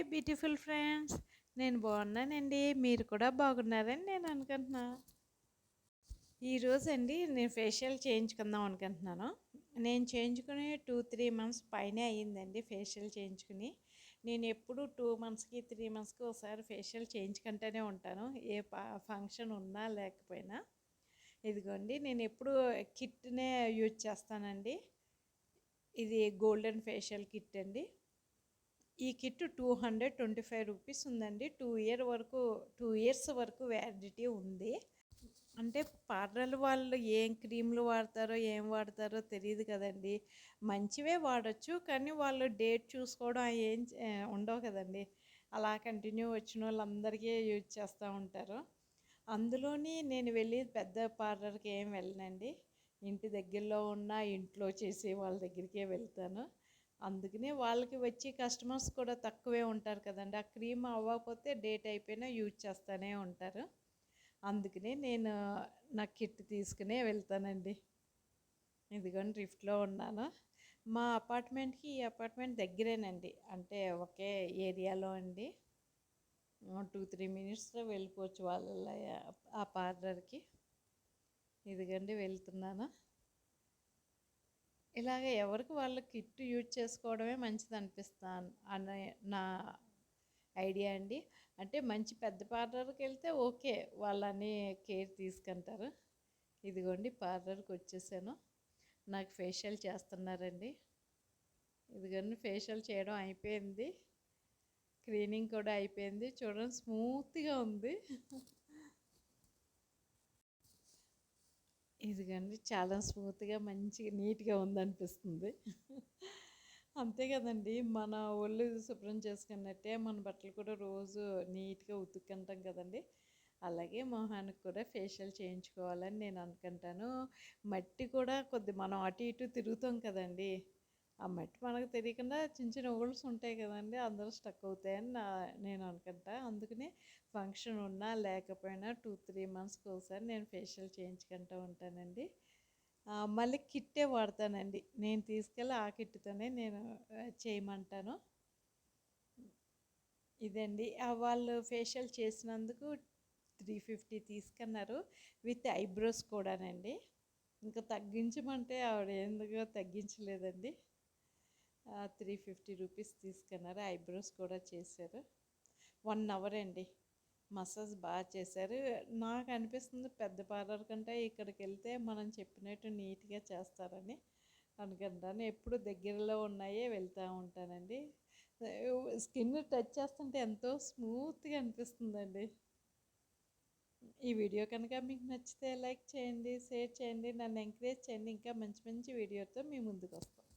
Hi beautiful friends. నేను బాగున్నానండి. మీరు కూడా బాగున్నారని నేను అనుకుంటున్నా. ఈరోజు అండి నేను ఫేషియల్ చేయించుకుందాం అనుకుంటున్నాను. నేను చేయించుకుని టూ త్రీ మంత్స్ పైనే అయ్యిందండి ఫేషియల్ చేయించుకుని. నేను ఎప్పుడు టూ మంత్స్కి త్రీ మంత్స్కి ఒకసారి ఫేషియల్ చేయించుకుంటూనే ఉంటాను. ఏ ఫంక్షన్ ఉన్నా లేకపోయినా. ఇదిగోండి నేను ఎప్పుడు కిట్నే యూజ్ చేస్తానండి. ఇది గోల్డెన్ ఫేషియల్ కిట్ అండి. ఈ kit two hundred twenty five rupees ఉందండి. టూ ఇయర్ వరకు టూ ఇయర్స్ వరకు వ్యాలిడిటీ ఉంది. అంటే పార్లర్ వాళ్ళు ఏం క్రీమ్లు వాడతారో ఏం వాడతారో తెలియదు కదండి. మంచివే వాడచ్చు కానీ వాళ్ళు డేట్ చూసుకోవడం ఏం ఉండవు కదండి. అలా కంటిన్యూ వచ్చిన వాళ్ళందరికీ యూజ్ చేస్తూ ఉంటారు. అందులోని నేను వెళ్ళి పెద్ద పార్లర్కి ఏం వెళ్ళనండి. ఇంటి దగ్గరలో ఉన్న ఇంట్లో చేసే వాళ్ళ దగ్గరికే వెళ్తాను. అందుకనే వాళ్ళకి వచ్చి కస్టమర్స్ కూడా తక్కువే ఉంటారు కదండి. ఆ క్రీమ్ అవ్వకపోతే డేట్ అయిపోయినా యూజ్ చేస్తూనే ఉంటారు. అందుకనే నేను నా కిట్ తీసుకునే వెళ్తానండి. ఇదిగోండి రిఫ్ట్లో ఉన్నాను. మా అపార్ట్మెంట్కి ఈ అపార్ట్మెంట్ దగ్గరేనండి. అంటే ఒకే ఏరియాలో అండి. టూ త్రీ మినిట్స్లో వెళ్ళిపోవచ్చు వాళ్ళ ఆ పార్లర్కి. ఇదిగండి వెళ్తున్నాను. ఇలాగ ఎవరికి వాళ్ళు కిట్ యూజ్ చేసుకోవడమే మంచిది అనిపిస్తాను అనే నా ఐడియా అండి. అంటే మంచి పెద్ద పార్లర్కి వెళ్తే ఓకే వాళ్ళని కేర్ తీసుకుంటారు. ఇదిగోండి పార్లర్కి వచ్చేసాను. నాకు ఫేషియల్ చేస్తున్నారండి. ఇదిగోండి ఫేషియల్ చేయడం అయిపోయింది. క్లీనింగ్ కూడా అయిపోయింది. చూడండి స్మూత్గా ఉంది. ఇదిగండి చాలా స్మూత్గా మంచిగా నీట్గా ఉందనిపిస్తుంది. అంతే కదండి మన ఒళ్ళు శుభ్రం చేసుకున్నట్టే మన బట్టలు కూడా రోజు నీట్గా ఉతుక్కుంటాం కదండి. అలాగే మొహానికి కూడా ఫేషియల్ చేయించుకోవాలని నేను అనుకుంటాను. మట్టి కూడా కొద్ది మనం అటు ఇటు తిరుగుతాం కదండి. ఆ మట్టి మనకు తెలియకుండా చిన్న చిన్న హోల్స్ ఉంటాయి కదండి అందరూ స్టక్ అవుతాయని నా నేను అనుకుంటా. అందుకనే ఫంక్షన్ ఉన్నా లేకపోయినా టూ త్రీ మంత్స్కి ఒకసారి నేను ఫేషియల్ చేయించుకుంటూ ఉంటానండి. మళ్ళీ కిట్టే వాడతానండి. నేను తీసుకెళ్ళి ఆ కిట్తోనే నేను చేయమంటాను. ఇదండి. వాళ్ళు ఫేషియల్ చేసినందుకు త్రీ ఫిఫ్టీ తీసుకున్నారు. విత్ ఐబ్రోస్ కూడానండి. ఇంకా తగ్గించమంటే ఆవిడ ఎందుకో తగ్గించలేదండి. త్రీ ఫిఫ్టీ రూపీస్ తీసుకున్నారు. ఐబ్రోస్ కూడా చేశారు. వన్ అవర్ అండి. మసాజ్ బాగా చేశారు. నాకు అనిపిస్తుంది పెద్ద పార్లర్ కంటే ఇక్కడికి వెళ్తే మనం చెప్పినట్టు నీట్గా చేస్తారని అనుకుంటాను. ఎప్పుడు దగ్గరలో ఉన్నాయే వెళ్తూ ఉంటానండి. స్కిన్ టచ్ చేస్తుంటే ఎంతో స్మూత్గా అనిపిస్తుందండి. ఈ వీడియో కనుక మీకు నచ్చితే లైక్ చేయండి షేర్ చేయండి నన్ను ఎంకరేజ్ చేయండి. ఇంకా మంచి మంచి వీడియోతో మీ ముందుకు వస్తాం.